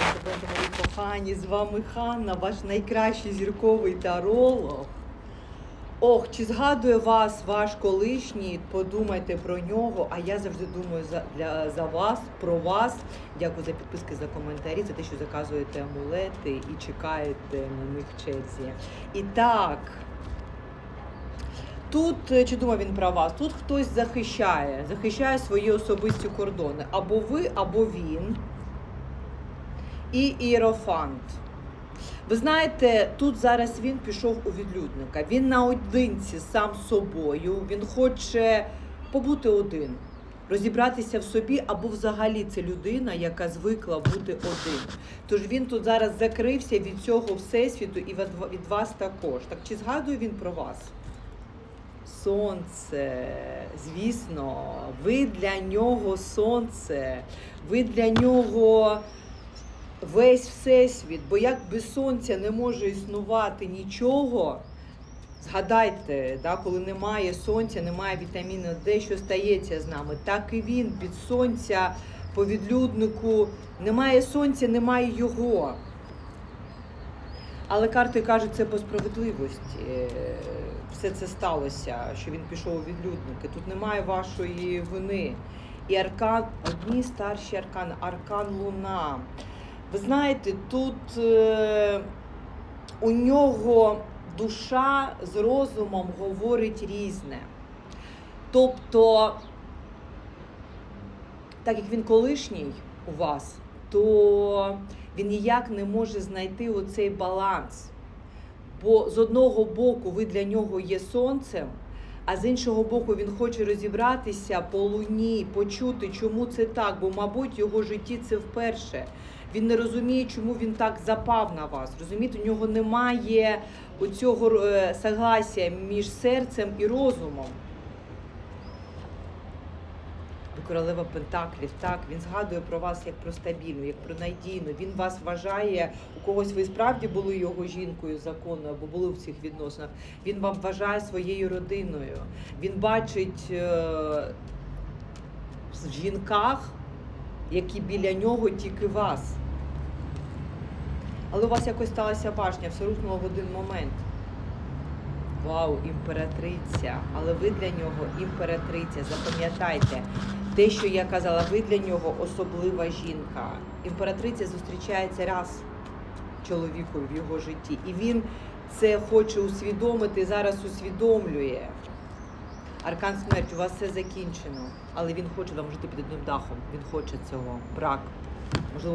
Мої кохані, з вами Ханна, ваш найкращий зірковий таролог. Ох, чи згадує вас ваш колишній? Подумайте про нього. А я завжди думаю за, для, за вас, про вас. Дякую за підписки, за коментарі, за те, що заказуєте амулети і чекаєте на них в черзі. І так. Тут е, чи думав він про вас? Тут хтось захищає, захищає свої особисті кордони. Або ви, або він. І іерофант. Ви знаєте, тут зараз він пішов у відлюдника. Він наодинці сам собою. Він хоче побути один, розібратися в собі, або взагалі це людина, яка звикла бути один. Тож він тут зараз закрився від цього всесвіту і від вас також. Так чи згадує він про вас? Сонце, звісно, ви для нього сонце, ви для нього весь всесвіт, бо як без сонця не може існувати нічого. Згадайте, да, коли немає сонця, немає вітаміну Д, що стається з нами. Так і він від сонця по відлюднику немає сонця, немає його. Але карти кажуть, це по справедливості. Е, Все це сталося, що він пішов у відлюдники. Тут немає вашої вини. І аркан, одні старші аркани, аркан Луна. Ви знаєте, тут е, у нього душа з розумом говорить різне. Тобто, так як він колишній у вас, то він ніяк не може знайти оцей баланс. Бо з одного боку ви для нього є сонцем, а з іншого боку він хоче розібратися по луні, почути, чому це так, бо, мабуть, його житті це вперше. Він не розуміє, чому він так запав на вас. Розумієте, у нього немає оцього е, согласія між серцем і розумом. Королева Пентаклів, так, він згадує про вас як про стабільну, як про надійну. Він вас вважає, у когось ви справді були його жінкою законною або були в цих відносинах. Він вам вважає своєю родиною. Він бачить е, в жінках, які біля нього тільки вас. Але у вас якось сталася башня, все рухнуло в один момент. Вау, імператриця. Але ви для нього імператриця. Запам'ятайте, те, що я казала, ви для нього особлива жінка. Імператриця зустрічається раз чоловіку в його житті. І він це хоче усвідомити, зараз усвідомлює. Аркан смерть, у вас все закінчено. Але він хоче вам жити під одним дахом. Він хоче цього. Брак. Можливо,